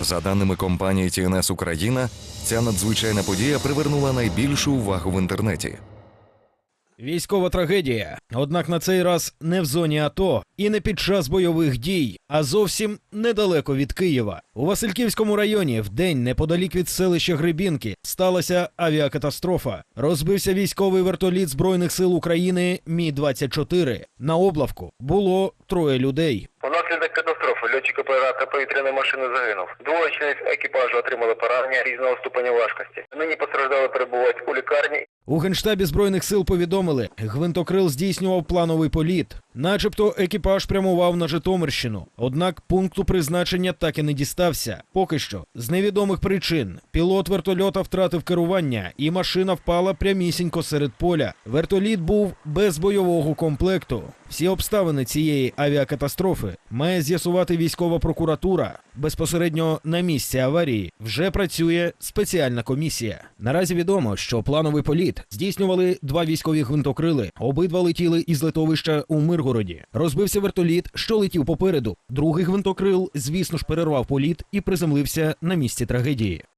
За даними компанії TNS Україна, ця надзвичайна подія привернула найбільшу увагу в інтернеті. Військова трагедія. Однак на цей раз не в зоні АТО і не під час бойових дій, а зовсім недалеко від Києва. У Васильківському районі в день неподалік від селища Гребінки сталася авіакатастрофа. Розбився військовий вертоліт Збройних сил України Мі 24 На облавку було троє людей. Катастрофи льотчик оператор повітряної машини загинув. Двоє членів екіпажу отримали поранення різного ступеня важкості. Нині постраждали перебувають у лікарні. У генштабі збройних сил повідомили, гвинтокрил здійснював плановий політ, начебто екіпаж прямував на Житомирщину. Однак пункту призначення так і не дістався. Поки що, з невідомих причин, пілот вертольота втратив керування, і машина впала прямісінько серед поля. Вертоліт був без бойового комплекту. Всі обставини цієї авіакатастрофи має з'ясувати військова прокуратура. Безпосередньо на місці аварії вже працює спеціальна комісія. Наразі відомо, що плановий політ здійснювали два військові гвинтокрили. Обидва летіли із литовища у Миргороді. Розбився вертоліт, що летів попереду. Другий гвинтокрил, звісно ж, перервав політ і приземлився на місці трагедії.